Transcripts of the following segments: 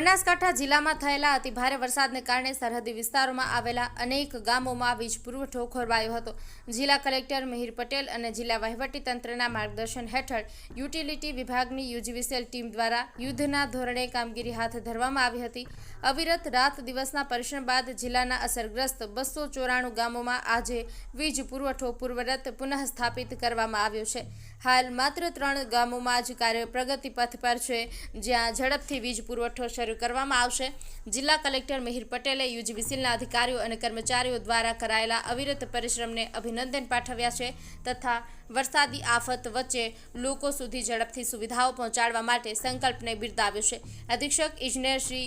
બનાસકાંઠા જિલ્લામાં થયેલા અતિભારે વરસાદને કારણે સરહદી વિસ્તારોમાં આવેલા અનેક ગામોમાં વીજ પુરવઠો ખોરવાયો હતો. જિલ્લા કલેક્ટર મિહિર પટેલ અને જિલ્લા વહીવટી તંત્રના માર્ગદર્શન હેઠળ યુટિલિટી વિભાગની યુજીવીસીએલ ટીમ દ્વારા યુદ્ધના ધોરણે કામગીરી હાથ ધરવામાં આવી હતી. અવિરત રાત દિવસના પરિશ્રમ બાદ જિલ્લાના અસરગ્રસ્ત બસો ચોરાણું ગામોમાં આજે વીજ પુરવઠો પૂર્વરત પુનઃસ્થાપિત કરવામાં આવ્યો છે. હાલ માત્ર ત્રણ ગામોમાં જ કાર્ય પ્રગતિ પથ પર છે, જ્યાં ઝડપથી વીજ પુરવઠો શરૂ કરવામાં આવશે. જિલ્લા કલેક્ટર મિહિર પટેલે યુજીવીસીલના અધિકારીઓ અને કર્મચારીઓ દ્વારા કરાયેલા અવિરત પરિશ્રમને અભિનંદન પાઠવ્યા છે તથા વરસાદી આફત વચ્ચે લોકો સુધી ઝડપથી સુવિધાઓ પહોંચાડવા માટે સંકલ્પને બિરદાવ્યો છે. અધિક્ષક ઇજનેર શ્રી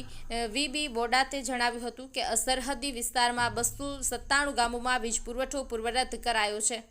વી બી બોડાતે જણાવ્યું હતું કે સરહદી વિસ્તારમાં બસો સત્તાણું ગામોમાં વીજ પુરવઠો પૂર્વરત કરાયો છે.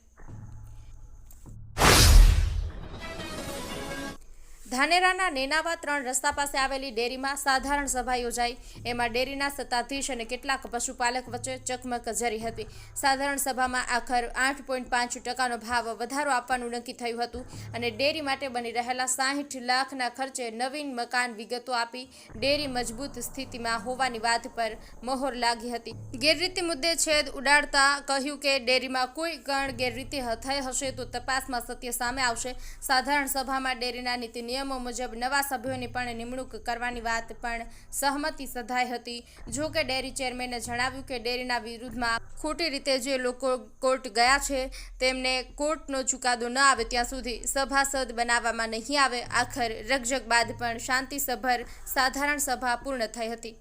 ધાનેરાના નેનાવા ત્રણ રસ્તા પાસે આવેલી ડેરીમાં સાધારણ સભા યોજાઈ. એમાં ડેરીના સત્તાધીશ અને કેટલાક પશુપાલક વચ્ચે ચકમક જરી હતી. સાધારણ સભામાં આખર આઠ પોઈન્ટ પાંચ ટકાનો ભાવ વધારો આપવાનું નક્કી થયું હતું અને ડેરી માટે બની રહેલા સાહીઠ લાખના ખર્ચે નવીન મકાન વિગતો આપી ડેરી મજબૂત સ્થિતિમાં હોવાની વાત પર મહોર લાગી હતી. ગેરરીતિ મુદ્દે છેદ ઉડાડતા કહ્યું કે ડેરીમાં કોઈ પણ ગેરરીતિ થઈ હશે તો તપાસમાં સત્ય સામે આવશે. સાધારણ સભામાં ડેરીના નીતિ નિયમો મુજબ નવા સભ્યોની પણ નિમણૂક કરવાની વાત પણ સહમતિ સધાઈ હતી. જો કે ડેરી ચેરમેને જણાવ્યું કે ડેરીના વિરુદ્ધમાં ખોટી રીતે જે લોકો કોર્ટ ગયા છે, તેમને કોર્ટનો ચુકાદો ન આવે ત્યાં સુધી સભાસદ બનાવવામાં નહીં આવે. આખર રકઝક બાદ પણ શાંતિસભર સાધારણ સભા પૂર્ણ થઈ હતી.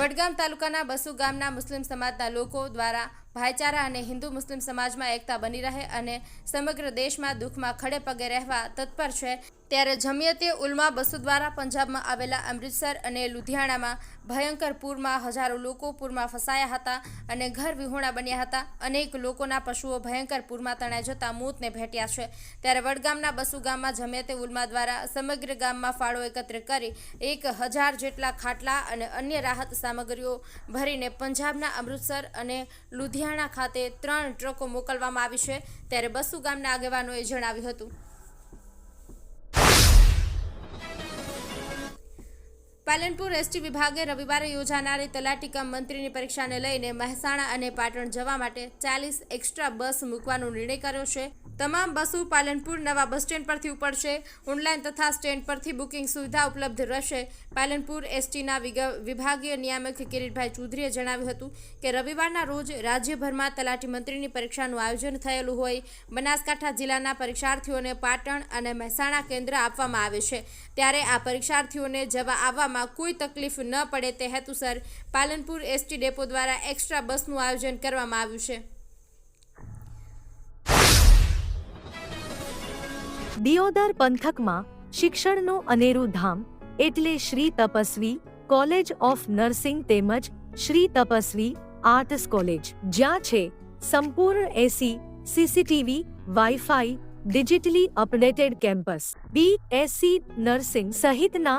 વડગામ તાલુકાના બસુ ગામના મુસ્લિમ સમાજના લોકો દ્વારા ભાઈચારા અને હિન્દુ મુસ્લિમ સમાજમાં એકતા બની રહે અને સમગ્ર દેશમાં દુઃખમાં ખડે પગે રહેવા તત્પર છે, ત્યારે જમિયતે ઉલમા બસુ દ્વારા પંજાબમાં આવેલા અમૃતસર અને લુધિયાણામાં ભયંકર પૂરમાં હજારો લોકો પૂરમાં ફસાયા હતા અને ઘર વિહોણા બન્યા હતા. અનેક લોકોના પશુઓ ભયંકર પૂરમાં તણાઈ જતા મોતને ભેટ્યા છે. ત્યારે વડગામના બસુ ગામમાં જમિયતે ઉલમા દ્વારા સમગ્ર ગામમાં ફાળો એકત્ર કરી એક હજાર જેટલા ખાટલા અને અન્ય રાહત સામગ્રીઓ ભરીને પંજાબના અમૃતસર અને લુધિયાણા ખાતે ત્રણ ટ્રકો મોકલવામાં આવી છે ત્યારે બસુ ગામના આગેવાનોએ જણાવ્યું હતું. પાલનપુર એસટી વિભાગે રવિવારે યોજાનારી તલાટી કમ મંત્રીની પરીક્ષાને લઈને મહેસાણા અને પાટણ જવા માટે ચાલીસ એક્સ્ટ્રા બસ મૂકવાનો નિર્ણય કર્યો છે. તમામ બસો પાલનપુર નવા બસ સ્ટેન્ડ પરથી ઉપડશે. ઓનલાઈન તથા સ્ટેન્ડ પરથી બુકિંગ સુવિધા ઉપલબ્ધ રહેશે. પાલનપુર એસટીના વિભાગીય નિયામક કિરીટભાઈ ચૌધરીએ જણાવ્યું હતું કે રવિવારના રોજ રાજ્યભરમાં તલાટી મંત્રીની પરીક્ષાનું આયોજન થયેલું હોય, બનાસકાંઠા જિલ્લાના પરીક્ષાર્થીઓને પાટણ અને મહેસાણા કેન્દ્ર આપવામાં આવે છે. ત્યારે આ પરીક્ષાર્થીઓને જવા આવવામાં કોઈ તકલીફ ન પડે તે હેતુસર પાલનપુર એસટી ડેપો દ્વારા એક્સ્ટ્રા બસનું આયોજન કરવામાં આવ્યું છે. દિયોદર પંથકમાં શિક્ષણનું અનેરું ધામ એટલે Shri Tapasvi college of nursing તેમજ શ્રી તપસ્વી આર્ટસ કોલેજ, જ્યાં છે સંપૂર્ણ AC, CCTV, wifi, digitally updated campus, B SC nursing સહિતના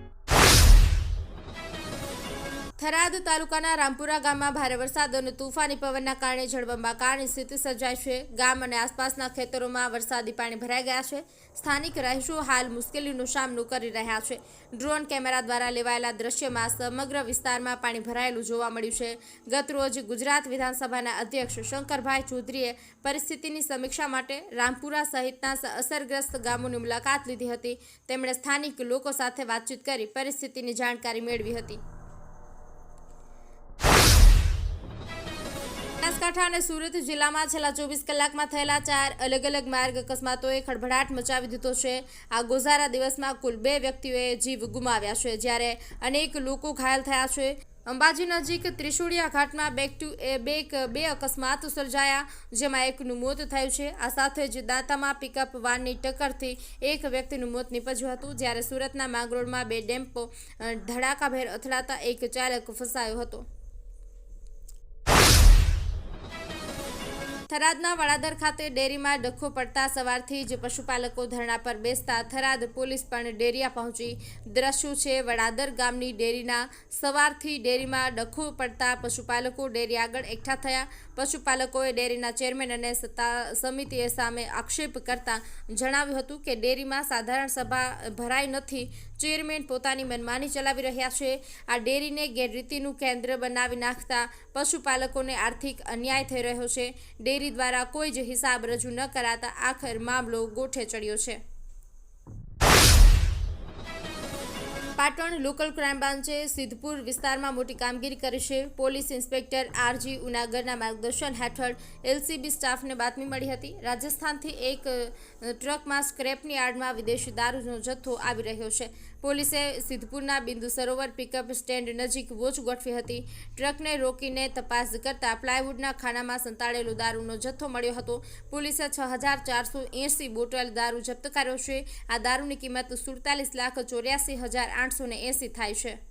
Tharad તાલુકાના રામપુરા ગામમાં ભારે વરસાદ અને તુફાની પવનના કારણે જળબંબાકારની સ્થિતિ સર્જાઈ છે. ગામ અને આસપાસના ખેતરોમાં વરસાદી પાણી ભરાઈ ગયા છે. સ્થાનિક રહીશો હાલ મુશ્કેલીનો સામનો કરી રહ્યા છે. ડ્રોન કેમેરા દ્વારા લેવાયેલા દ્રશ્યમાં સમગ્ર વિસ્તારમાં પાણી ભરાયેલું જોવા મળ્યું છે. ગત રોજ ગુજરાત વિધાનસભાના અધ્યક્ષ શંકરભાઈ ચૌધરીએ પરિસ્થિતિની સમીક્ષા માટે રામપુરા સહિતના અસરગ્રસ્ત ગામોની મુલાકાત લીધી હતી. તેમણે સ્થાનિક લોકો સાથે વાતચીત કરી પરિસ્થિતિની જાણકારી મેળવી હતી. બનાસકાંઠા અને સુરત જિલ્લામાં છેલ્લા ચોવીસ કલાકમાં થયેલા ચાર અલગ અલગ માર્ગ અકસ્માતોએ ખળભળાટ મચાવી દીધો છે. આ ગોઝારા દિવસમાં કુલ બે વ્યક્તિઓએ જીવ ગુમાવ્યા છે, જ્યારે અનેક લોકો ઘાયલ થયા છે. અંબાજી નજીક ત્રિશુળિયા ઘાટમાં બેક ટુ બે બે અકસ્માત સર્જાયા, જેમાં એકનું મોત થયું છે. આ સાથે જ દાંતામાં પિકઅપ વાનની ટક્કરથી એક વ્યક્તિનું મોત નીપજ્યું હતું, જ્યારે સુરતના માંગરોળમાં બે ડેમ્પો ધડાકાભેર અથડાતા એક ચાલક ફસાયો હતો. થરાદના વડાદર ખાતે ડેરીમાં ડખો પડતા સવારથી જ પશુપાલકો ધરણા પર બેસતા થરાદ પોલીસ પણ ડેરીયા પહોંચી દ્રશ્યો છે. વડાદર ગામની ડેરીના સવારથી ડેરીમાં ડખો પડતા પશુપાલકો ડેરી આગળ એકઠા થયા. પશુપાલકોએ ડેરીના ચેરમેન અને સત્તા સમિતિએ સામે આક્ષેપ કરતા જણાવ્યું હતું કે ડેરીમાં સાધારણ સભા ભરાઈ નથી. ચેરમેન પોતાની મનમાની ચલાવી રહ્યા છે. આ ડેરીને ગેરરીતિનું કેન્દ્ર બનાવી નાખતા પશુપાલકોને આર્થિક અન્યાય થઈ રહ્યો છે. ડેરી દ્વારા કોઈ જ હિસાબ રજૂ ન કરાતા આખર મામલો ગોઠે ચડ્યો છે. પાટણ લોકલ ક્રાઇમ બ્રાન્ચે સિદ્ધપુર વિસ્તારમાં મોટી કામગીરી કરી છે. પોલીસ ઇન્સ્પેક્ટર આરજી ઉનાગરના માર્ગદર્શન હેઠળ એલસીબી સ્ટાફને બાતમી મળી હતી. રાજસ્થાનથી એક ટ્રકમાં સ્ક્રેપની આડમાં વિદેશી દારૂનો જથ્થો આવી રહ્યો છે. પોલીસે સિદ્ધપુરના બિંદુ સરોવર પિકઅપ સ્ટેન્ડ નજીક વોચ ગોઠવી હતી. ટ્રકને રોકીને તપાસ કરતા પ્લાયવુડના ખાનામાં સંતાડેલો દારૂનો જથ્થો મળ્યો હતો. પોલીસે છ હજાર ચારસો એંસી બોટલ દારૂ જપ્ત કર્યો છે. આ દારૂની કિંમત સુડતાલીસ લાખ ચોર્યાસી હજાર આઠસો એંસી થાય છે.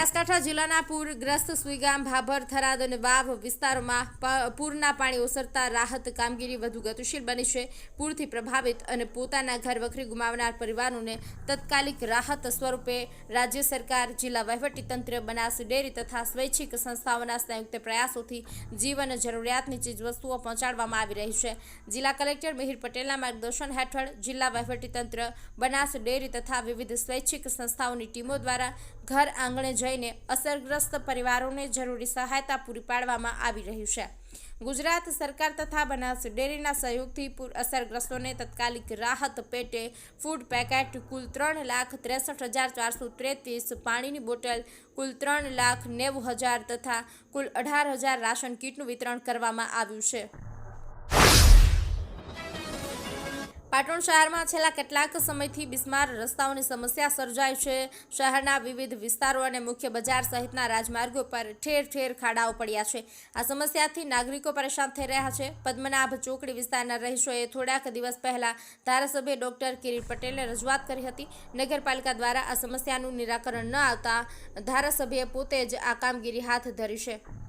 બનાસકાંઠા જિલ્લાના પૂરગ્રસ્ત સુઈગામ ભાભર થરાદ અને વાવ વિસ્તારોમાં પૂરના પાણી ઓસરતા રાહત કામગીરી વધુ ગતિશીલ બની છે. પૂરથી પ્રભાવિત અને પોતાના ઘર વખરી ગુમાવનાર પરિવારોને તત્કાલિક રાહત સ્વરૂપે રાજ્ય સરકાર, જિલ્લા વહીવટીતંત્ર બનાસ ડેરી તથા સ્વૈચ્છિક સંસ્થાઓના સંયુક્ત પ્રયાસોથી જીવન જરૂરિયાતની ચીજવસ્તુઓ પહોંચાડવામાં આવી રહી છે. જિલ્લા કલેક્ટર મિહિર પટેલના માર્ગદર્શન હેઠળ જિલ્લા વહીવટીતંત્ર બનાસ ડેરી તથા વિવિધ સ્વૈચ્છિક સંસ્થાઓની ટીમો દ્વારા ઘર આંગણે જઈને અસરગ્રસ્ત પરિવારોને જરૂરી સહાયતા પૂરી પાડવામાં આવી રહ્યું છે. ગુજરાત સરકાર તથા બનાસ ડેરીના સહયોગથી પૂર અસરગ્રસ્તોને તત્કાલિક રાહત પેટે ફૂડ પેકેટ કુલ ત્રણ લાખ ત્રેસઠ હજાર ચારસો ત્રેત્રીસ, પાણીની બોટલ કુલ ત્રણ લાખ નેવું હજાર તથા કુલ અઢાર હજાર રાશન કીટનું વિતરણ કરવામાં આવ્યું છે. પાટણ શહેરમાં છેલ્લા કેટલાક સમયથી બિસ્માર રસ્તાઓની સમસ્યા સર્જાઈ છે. શહેરના વિવિધ વિસ્તારો અને મુખ્ય બજાર સહિતના રાજમાર્ગો પર ઠેર ઠેર ખાડાઓ પડ્યા છે. આ સમસ્યાથી નાગરિકો પરેશાન થઈ રહ્યા છે. પદ્મનાભ ચોકડી વિસ્તારના રહીશોએ થોડાક દિવસ પહેલા ધારાસભ્ય ડોક્ટર કિરીટ પટેલે રજૂઆત કરી હતી. નગરપાલિકા દ્વારા આ સમસ્યાનું નિરાકરણ ન આવતા ધારાસભ્યે પોતે જ આ કામગીરી હાથ ધરી છે.